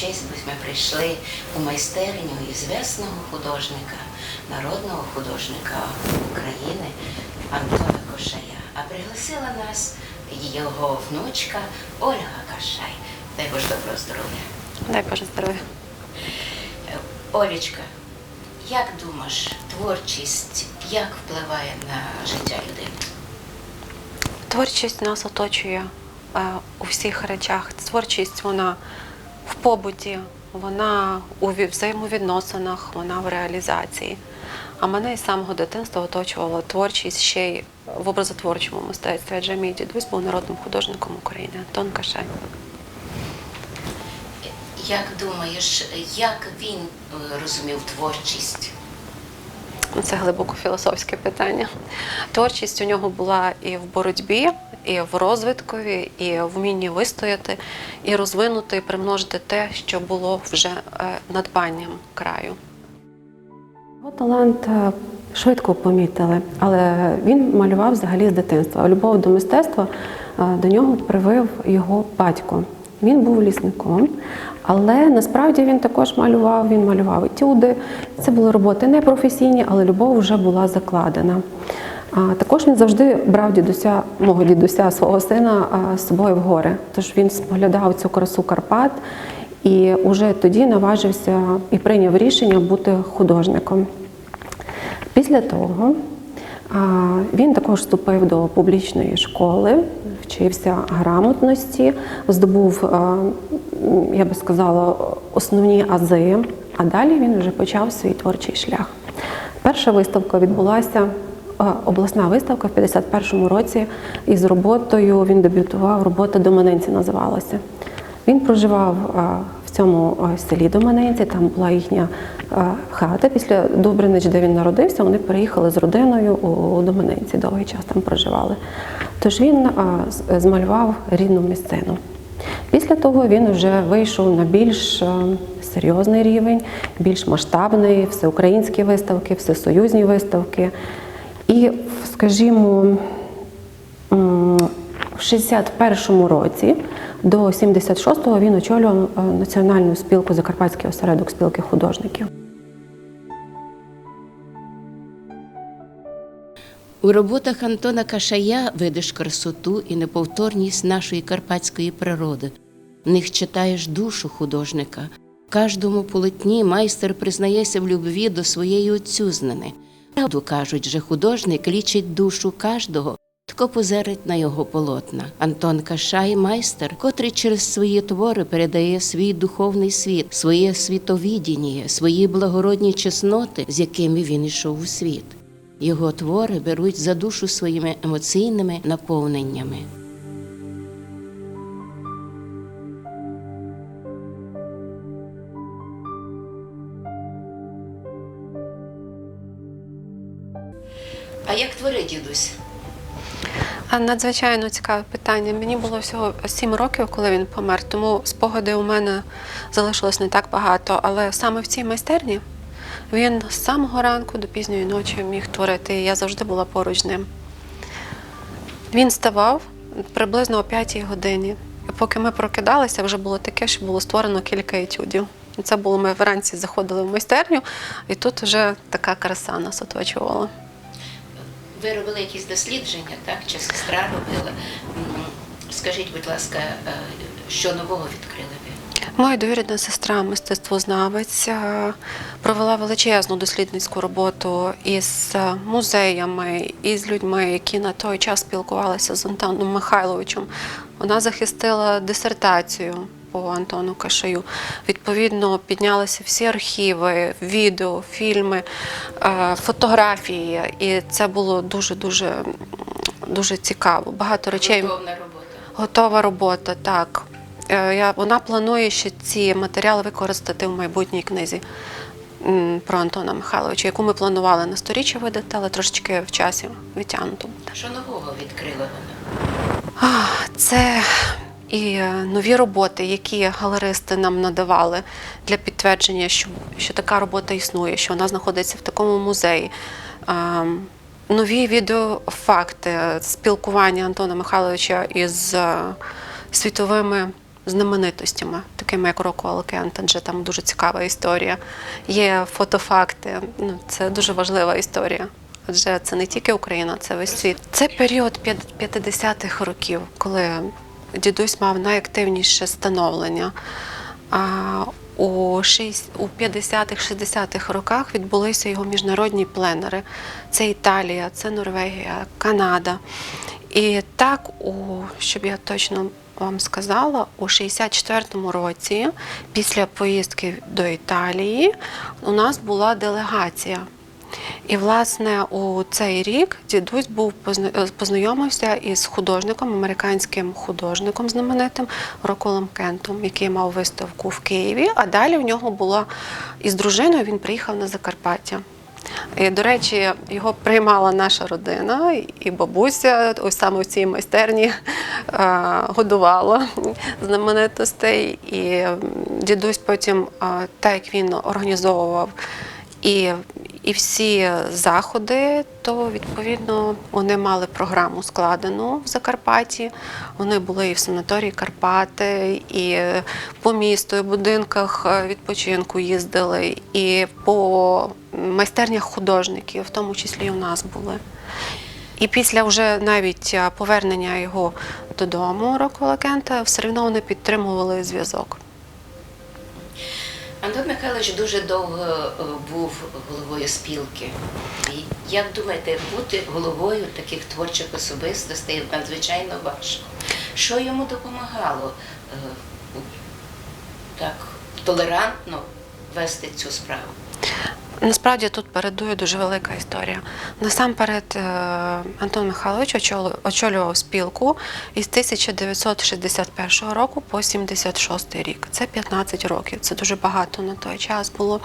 честь, ми прийшли у майстерню ізвісного художника, народного художника України Антона Кошая. А пригласила нас його внучка Ольга Кашай. Дай Боже доброго здоров'я. Дай Боже здоров'я. Е, Олечка, як думаєш, творчість як впливає на життя людини? Творчість нас оточує е, у всіх речах. Творчість вона в побуті, вона у взаємовідносинах, вона в реалізації. А мене із самого дитинства оточувала творчість ще й в образотворчому мистецтві, адже мій дідусь був народним художником України Антон Кашай. Як думаєш, як він е, розумів творчість? Це глибоко філософське питання. Творчість у нього була і в боротьбі, і в розвиткові, і в вмінні вистояти, і розвинути, і примножити те, що було вже е, надбанням краю. Його талант е, швидко помітили, але він малював взагалі з дитинства. Любов до мистецтва е, до нього привив його батько. Він був лісником, але насправді він також малював. Він малював етюди. Це були роботи не професійні, але любов вже була закладена. Також він завжди брав дідуся, мого дідуся, свого сина з собою в гори. Тож він споглядав цю красу Карпат і вже тоді наважився і прийняв рішення бути художником. Після того він також вступив до публічної школи, вчився грамотності, здобув, я би сказала, основні ази, а далі він вже почав свій творчий шлях. Перша виставка відбулася. Обласна виставка в 51-му році із роботою він дебютував. Робота Доманенці називалася. Він проживав в цьому селі Доманенці, там була їхня хата. Після Добринич, де він народився, вони переїхали з родиною у Доманенці, довгий час там проживали. Тож він змалював рідну місцину. Після того він вже вийшов на більш серйозний рівень, більш масштабний, всеукраїнські виставки, всесоюзні виставки. І, скажімо, в 61-му році до 76-го він очолював е, Національну спілку Закарпатський осередок спілки художників. У роботах Антона Кашая видиш красоту і неповторність нашої карпатської природи. В них читаєш душу художника. В кожному полотні майстер признається в любві до своєї отцюзнини. Правду кажуть, же художник лічить душу кожного, хто позирить на його полотна. Антон Кашай майстер, котрий через свої твори передає свій духовний світ, своє світовідіння, свої благородні чесноти, з якими він йшов у світ. Його твори беруть за душу своїми емоційними наповненнями. Дідусь? Надзвичайно цікаве питання. Мені було всього 7 років, коли він помер, тому спогади у мене залишилось не так багато. Але саме в цій майстерні він з самого ранку до пізньої ночі міг творити, і я завжди була поруч ним. Він ставав приблизно о 5 годині. І поки ми прокидалися, вже було таке, що було створено кілька етюдів. Це було ми вранці заходили в майстерню, і тут вже така краса нас оточувала. Ви робили якісь дослідження, так? Чи сестра робила? Скажіть, будь ласка, е, що нового відкрили ви? Моя довірена сестра, мистецтвознавець, е, провела величезну дослідницьку роботу із е, музеями, із людьми, які на той час спілкувалися з Антоном Михайловичем. Вона захистила дисертацію по Антону Кашаю. Відповідно, піднялися всі архіви, відео, фільми, е, фотографії. І це було дуже дуже дуже цікаво. Багато речей Готовна робота. Готова робота, так. Е, Я, вона планує ще ці матеріали використати в майбутній книзі про Антона Михайловича, яку ми планували на сторіччя видати, але трошечки в часі відтягнуту. Що нового відкрила вона? Це і е, нові роботи, які галеристи нам надавали для підтвердження, що, що така робота існує, що вона знаходиться в такому музеї. Ем, нові відеофакти спілкування Антона Михайловича із е, світовими знаменитостями, такими як Роко Кент, адже там дуже цікава історія. Є фотофакти. Ну, це дуже важлива історія. Адже це не тільки Україна, це весь світ. Це період 50-х років, коли дідусь мав найактивніше становлення. У, у 50-х, 60-х роках відбулися його міжнародні пленери. Це Італія, це Норвегія, Канада. І так, у, щоб я точно вам сказала, у 64-му році, після поїздки до Італії, у нас була делегація. І, власне, у цей рік дідусь був е, познайомився із художником, американським художником знаменитим Роколом Кентом, який мав виставку в Києві. А далі в нього була із дружиною він приїхав на Закарпаття. І, до речі, його приймала наша родина, і бабуся ось саме в цій майстерні е, годувала знаменитостей. І дідусь потім, е, так як він організовував і, і всі заходи, то відповідно вони мали програму складену в Закарпатті. Вони були і в санаторії Карпати, і по місту, і в будинках е, відпочинку їздили, і по майстернях художників, в тому числі і у нас були. І після вже навіть е, повернення його додому Рокола Кента все одно вони підтримували зв'язок. Антон Михайлович дуже довго е, був головою спілки. Як думаєте, бути головою таких творчих особистостей надзвичайно важко? Що йому допомагало е, так толерантно вести цю справу? Насправді тут передує дуже велика історія. Насамперед, е, Антон Михайлович очолював спілку із 1961 року по 76 рік. Це 15 років. Це дуже багато на той час було.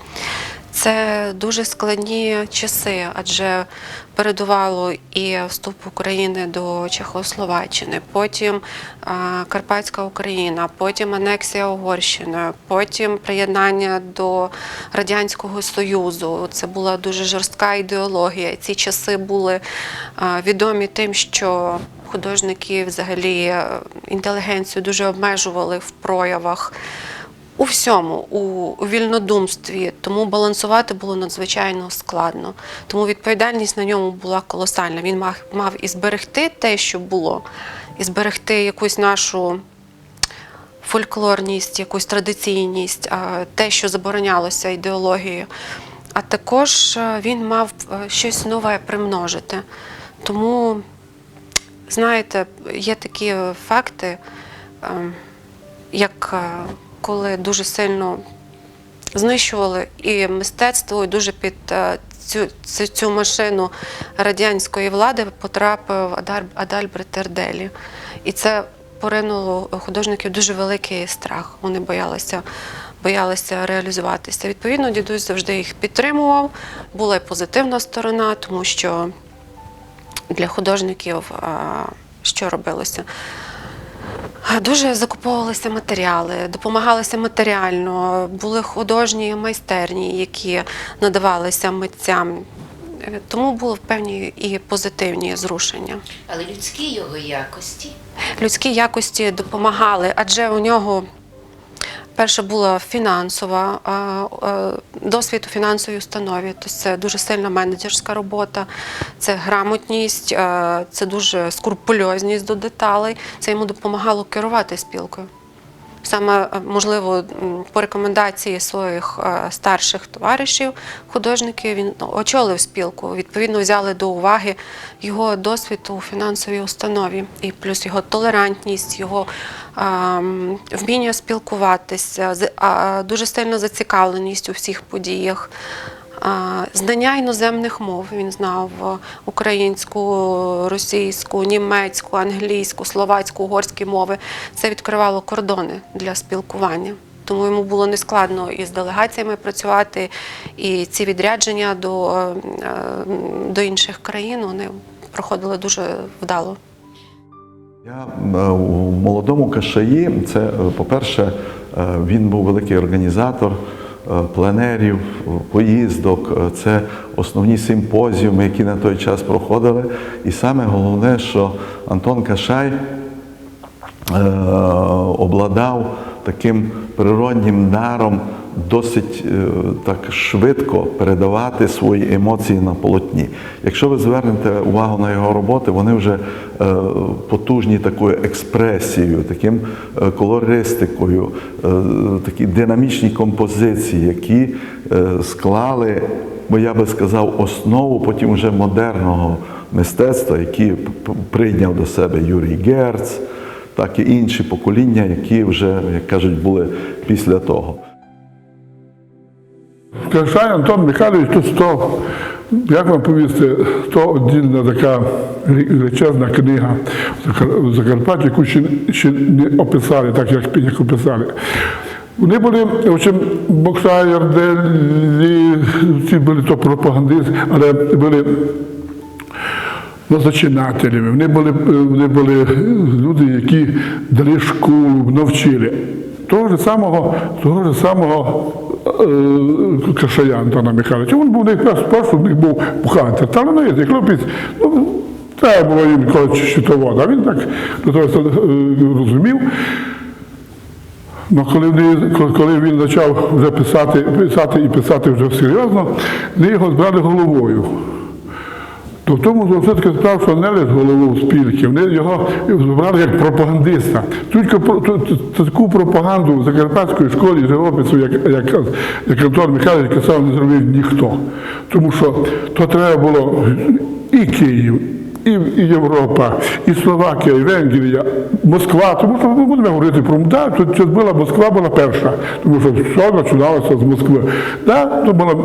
Це дуже складні часи, адже передувало і вступ України до Чехословаччини, потім Карпатська Україна, потім анексія Угорщини, потім приєднання до Радянського Союзу. Це була дуже жорстка ідеологія. Ці часи були відомі тим, що художники, взагалі, е, інтелігенцію дуже обмежували в проявах. У всьому, у, вільнодумстві, тому балансувати було надзвичайно складно. Тому відповідальність на ньому була колосальна. Він мав, мав і зберегти те, що було, і зберегти якусь нашу фольклорність, якусь традиційність, те, що заборонялося ідеологією. А також е, він мав е, щось нове примножити. Тому, знаєте, є такі факти, ем, як е, коли дуже сильно знищували і мистецтво, і дуже під е, цю, цю, машину радянської влади потрапив Адар, Адальберт Терделі. І це поринуло художників дуже великий страх. Вони боялися. Боялися реалізуватися. Відповідно, дідусь завжди їх підтримував. Була і позитивна сторона, тому що для художників що робилося? Дуже закуповувалися матеріали, допомагалися матеріально, були художні майстерні, які надавалися митцям. Е, Тому були певні і позитивні зрушення. Але людські його якості Людські якості допомагали, адже у нього перше була фінансова досвід у фінансовій установі. Тобто це дуже сильна менеджерська робота, це грамотність, це дуже скрупульозність до деталей. Це йому допомагало керувати спілкою. Саме е, можливо по рекомендації своїх е, старших товаришів, художників, він очолив спілку. Відповідно, взяли до уваги його досвід у фінансовій установі, і плюс його толерантність, його е, вміння спілкуватися, дуже сильна зацікавленість у всіх подіях. Знання іноземних мов він знав е, українську, російську, німецьку, англійську, словацьку, угорські мови. Це відкривало кордони для спілкування. Тому йому було нескладно із делегаціями працювати, і ці відрядження до, е, до інших країн вони проходили дуже вдало. Я е, у молодому Кашаї, це, по-перше, він був великий організатор пленерів, поїздок, е, це основні симпозіуми, які на той час проходили. І саме головне, що Антон Кашай е, обладав таким природнім даром досить е, так швидко передавати свої емоції на полотні. Якщо ви звернете увагу на його роботи, вони вже е, потужні такою експресією, таким е, колористикою, такі динамічні композиції, які склали, бо я би сказав, основу потім вже модерного мистецтва, які прийняв до себе Юрій Герц, так і інші покоління, які вже, як кажуть, були після того. Кашай Антон Михайлович тут став, як вам повісти, то одільна така величезна книга в Закарпатті, яку ще, ще не описали, так як, як описали. Вони були, Делі, ці були то пропагандисти, але були зачинателями. Вони були, вони були люди, які дали школу, навчили. Того ж самого, того ж самого е, Кашая Антона Михайловича. Він був найперший, у них був бухгалтер, талановитий хлопець. Ну, треба було їм коротше щитовода. Він так того е, розумів. Ну, коли- коли він почав вже писати, писати і писати вже серйозно, вони його збрали головою. То в тому все-таки сказав, що не лише голову спілки, вони його збирали як пропагандиста. Тільки таку пропаганду в Закарпатської школі живопису, як, як, як Антон Михайлович казав, не зробив ніхто. Тому що то треба було і Київ, і, Європа, і Словакія, і Венгрія, Москва. Тому що ми будемо говорити про да, тут була Москва була перша, тому що все починалося з Москви. Да, то була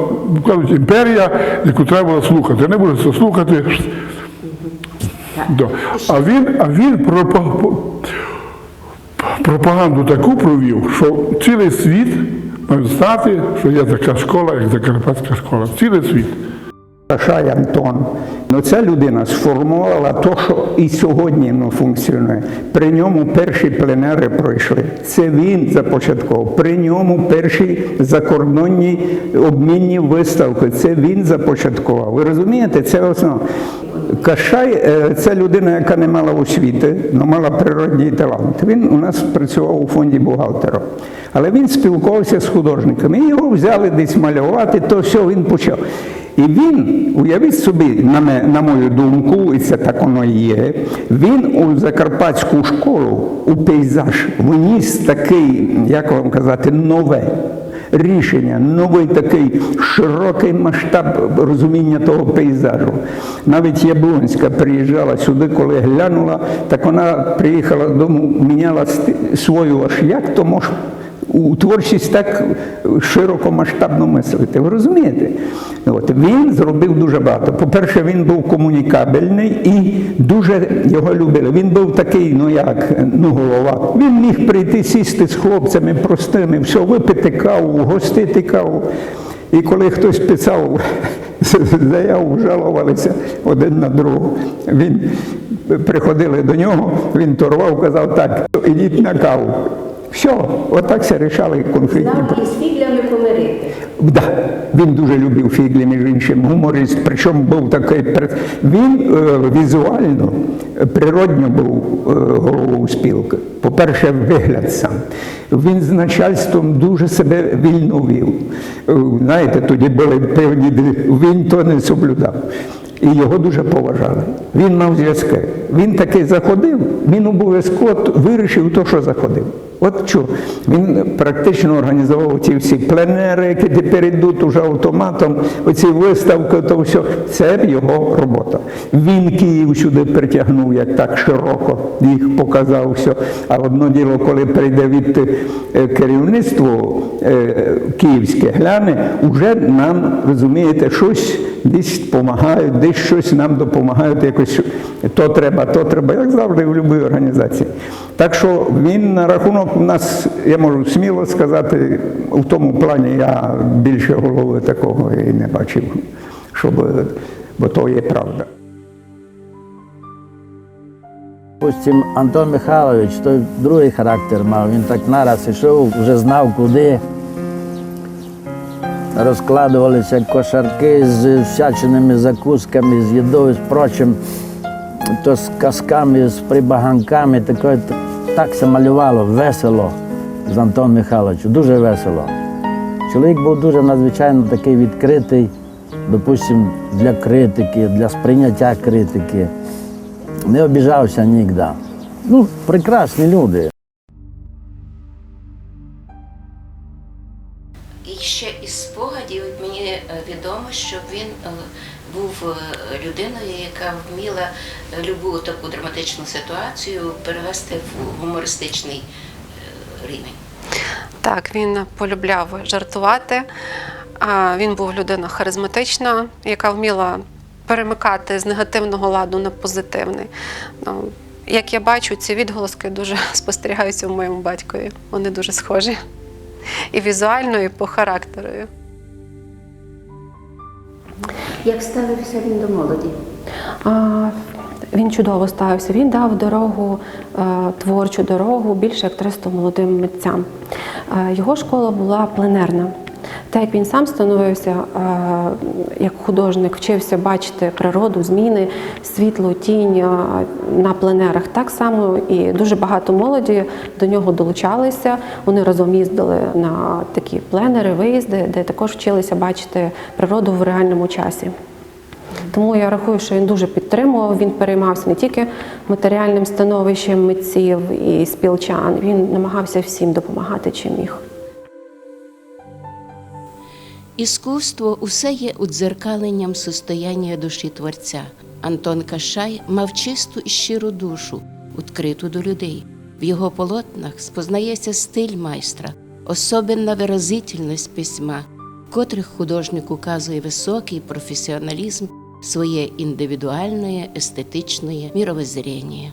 кажуть, імперія, яку треба було слухати. Не буде це слухати. Да. А він, а він пропаганду таку провів, що цілий світ має знати, що є така школа, як Закарпатська школа. Цілий світ. Шай Антон. Ну, ця людина сформувала те, що і сьогодні ну, функціонує. При ньому перші пленери пройшли. Це він започаткував. При ньому перші закордонні обмінні виставки. Це він започаткував. Ви розумієте, це основа. Кашай це людина, яка не мала освіти, але мала природній талант. Він у нас працював у фонді бухгалтера. Але він спілкувався з художниками. І його взяли десь малювати, то все він почав. І він, уявіть собі, на, ме- на мою думку, і це так воно і є, він у закарпатську школу, у пейзаж вніс такий, як вам казати, нове рішення, новий такий широкий масштаб розуміння того пейзажу. Навіть Яблонська приїжджала сюди, коли глянула, так вона приїхала додому, міняла свою аж як то може у творчість так широко масштабно мислити. Ви розумієте? От він зробив дуже багато. По-перше, він був комунікабельний і дуже його любили. Він був такий, ну як, ну голова. Він міг прийти сісти з хлопцями простими, все, випити каву, гостити каву. І коли хтось писав заяву, жалувалися один на другого. Він приходили до нього, він торвав, казав так, ідіть на каву. Все, отак все рішали конфліктні Знав із фіглями помирити. Да, він дуже любив фіглі, між іншим, гуморист, причому був такий. Він е, візуально, природньо був е, головою спілки. По-перше, вигляд сам. Він з начальством дуже себе вільно вів. Е, Знаєте, тоді були певні, він то не соблюдав. І його дуже поважали. Він мав зв'язки. Він таки заходив, він обов'язково вирішив то, що заходив. От що, він практично організував ці всі пленери, які тепер йдуть уже автоматом, оці виставки, то все. Це його робота. Він Київ сюди притягнув, як так широко їх показав все. А одно діло, коли прийде від е, керівництво е, київське, гляне, вже нам, розумієте, щось десь допомагають, десь щось нам допомагають, якось то треба, то треба, як завжди в будь-якій організації. Так що він на рахунок у нас, я можу сміло сказати, в тому плані я більше голови такого і не бачив, щоб, бо то є правда. Допустим, Антон Михайлович той другий характер мав. Він так нараз ішов, вже знав куди. розкладувалися кошарки з всяченими закусками, з їдою, з прочим, то з казками, з прибаганками. Таке, так се малювало весело з Антоном Михайловичем, дуже весело. Чоловік був дуже надзвичайно такий відкритий, допустим, для критики, для сприйняття критики. Не обіжався ніде. Ну, прекрасні люди. І ще із спогадів мені е, відомо, що він е, був е, людиною, яка вміла любу таку драматичну ситуацію перевести в гумористичний е, рівень. Так, він полюбляв жартувати. Він був людина харизматична, яка вміла перемикати з негативного ладу на позитивний. Ну, як я бачу, ці відголоски дуже спостерігаються в моєму батькові. Вони дуже схожі. І візуально, і по характеру. Як ставився він до молоді? А, Він чудово ставився. Він дав дорогу, е, творчу дорогу більше як 300 молодим митцям. Е, Його школа була пленерна. Так як він сам становився е, як художник, вчився бачити природу, зміни, світло, тінь на пленерах. Так само і дуже багато молоді до нього долучалися. Вони разом їздили на такі пленери, виїзди, де також вчилися бачити природу в реальному часі. Тому я рахую, що він дуже підтримував. Він переймався не тільки матеріальним становищем митців і спілчан, він намагався всім допомагати, чим міг. Іскусство усе є удзеркаленням состояння душі творця. Антон Кашай мав чисту і щиру душу, відкриту до людей. В його полотнах спознається стиль майстра, особенна виразительність письма, котрих художник указує високий професіоналізм своє індивідуальне естетичне міровоззріння.